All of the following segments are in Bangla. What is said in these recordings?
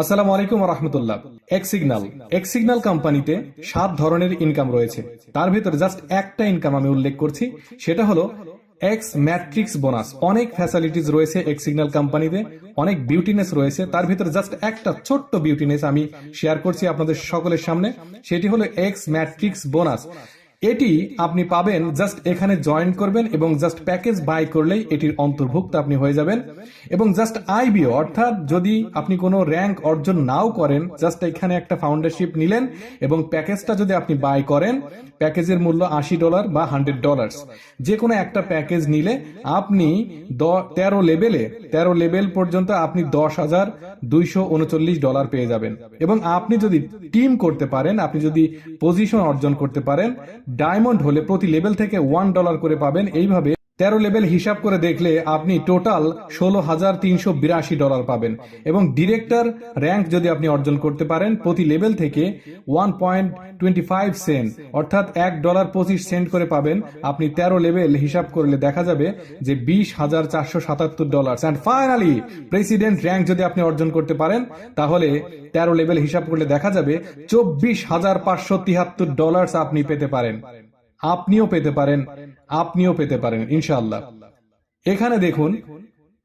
আসসালামু আলাইকুম রহমতুল্লাহ। X Signal. এক্স সিগনাল কোম্পানিতে সাত ধরনের ইনকাম রয়েছে। তার ভিতরে জাস্ট একটা ইনকাম আমি উল্লেখ করছি। সেটা হলো এক্স ম্যাট্রিক্স বোনাস অনেক ফ্যাসিলিটিস রয়েছে এক্স সিগন্যাল কোম্পানিতে। অনেক বিউটিনেস রয়েছে। তার ভিতরে জাস্ট একটা ছোট্ট বিউটিনেস আমি শেয়ার করছি আপনাদের সকলের সামনে। সেটি হলো এক্স ম্যাট্রিক্স বোনাস এটি আপনি পাবেন জাস্ট এখানে জয়েন করবেন এবং জাস্ট প্যাকেজ বাই করলেই এটির অন্তর্ভুক্ত আপনি হয়ে যাবেন। এবং জাস্ট আইবিও অর্থাৎ যদি আপনি কোনো র্যাঙ্ক অর্জন নাও করেন জাস্ট এখানে একটা ফাউন্ডারশিপ নিলেন এবং প্যাকেজটা যদি আপনি বাই করেন প্যাকেজের মূল্য আশি ডলার বা হান্ড্রেড ডলার্স যে কোনো একটা প্যাকেজ নিলে আপনি তেরো লেভেলে তেরো লেভেল পর্যন্ত আপনি দশ হাজার দুইশো উনচল্লিশ ডলার পেয়ে যাবেন। এবং আপনি যদি টিম করতে পারেন, আপনি যদি পজিশন অর্জন করতে পারেন ডায়মন্ড হলে প্রতি লেভেল থেকে ওয়ান ডলার করে পাবেন। এইভাবে তেরো লেভেল হিসাব করে দেখলে আপনি টোটাল ষোলো হাজার তিনশো বিরাশি ডলার পাবেন। এবং ডিরেক্টর র্যাঙ্ক যদি আপনি অর্জন করতে পারেন, প্রতি লেভেল থেকে one point twenty five cent, অর্থাৎ এক ডলার পঁচিশ সেন্ট করে পাবেন। আপনি তেরো লেভেল হিসাব করলে দেখা যাবে যে বিশ হাজার চারশো সাতাত্তর dollar and finally president rank যদি আপনি অর্জন করতে পারেন, তাহলে তেরো লেভেল হিসাব করলে দেখা যাবে চব্বিশ হাজার পাঁচশো তিয়াত্তর ডলার আপনি পেতে পারেন। আপনিও পেতে পারেন আপনিও পেতে পারেন ইনশাআল্লাহ। এখানে দেখুন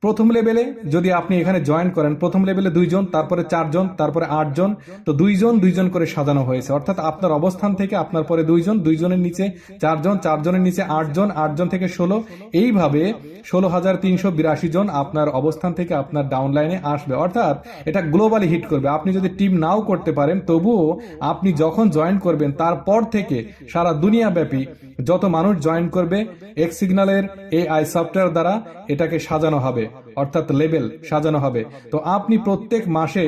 প্রথম লেভেলে যদি আপনি এখানে জয়েন করেন, প্রথম লেভেলে দুইজন, তারপরে চারজন, তারপরে আটজন, তো দুইজন দুইজন করে সাজানো হয়েছে। অর্থাৎ আপনার অবস্থান থেকে আপনার পরে দুইজন, দুইজনের নিচে চারজন, চারজনের নিচে আটজন আটজন থেকে ষোলো। এইভাবে ষোলো হাজার তিনশো বিরাশি জন আপনার অবস্থান থেকে আপনার ডাউন লাইনে আসবে। অর্থাৎ এটা গ্লোবালি হিট করবে। আপনি যদি টিম নাও করতে পারেন, তবুও আপনি যখন জয়েন করবেন, তারপর থেকে সারা দুনিয়া ব্যাপী যত মানুষ জয়েন করবে, এক সিগনালের এআই আই সফটওয়্যার দ্বারা এটাকে সাজানো হবে, অর্থাৎ লেভেল সাজানো হবে। তো আপনি প্রত্যেক মাসে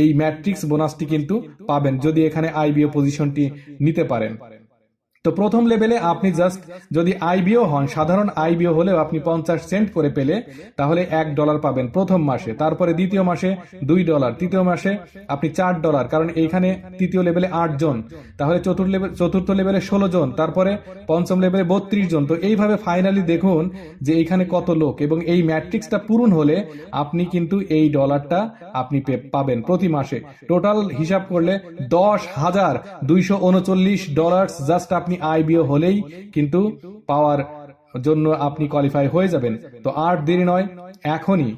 এই ম্যাট্রিক্স বোনাসটি কিন্তু পাবেন, যদি এখানে আইবিও পজিশনটি নিতে পারেন। তো প্রথম লেভেলে আপনি জাস্ট যদি আইবিও হন, সাধারণ আইবিও হলেও আপনি পঞ্চাশ সেন্ট করে পেলে তাহলে এক ডলার পাবেন প্রথম মাসে। তারপরে দ্বিতীয় মাসে দুই ডলার, তৃতীয় মাসে আপনি চার ডলার, কারণ এইখানে তৃতীয় লেভেলে আট জন, তাহলে চতুর্থ লেভেল চতুর্থ লেভেলে ষোলো জন, তারপরে পঞ্চম লেভেলে বত্রিশ জন। তো এইভাবে ফাইনালি দেখুন যে এইখানে কত লোক, এবং এই ম্যাট্রিক্সটা পূরণ হলে আপনি কিন্তু এই ডলারটা আপনি পাবেন প্রতি মাসে। টোটাল হিসাব করলে দশ হাজার দুইশো উনচল্লিশ ডলার জাস্ট আপনি আপনি আইবিও হলেই কিন্তু পাওয়ার জন্য আপনি কোয়ালিফাই হয়ে যাবেন। তো আর দেরি নয়, এখনই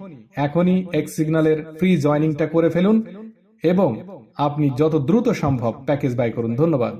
এখনই এক্স সিগন্যালের ফ্রি জয়নিংটা করে ফেলুন এবং আপনি যত দ্রুত সম্ভব প্যাকেজ বাই করুন। ধন্যবাদ।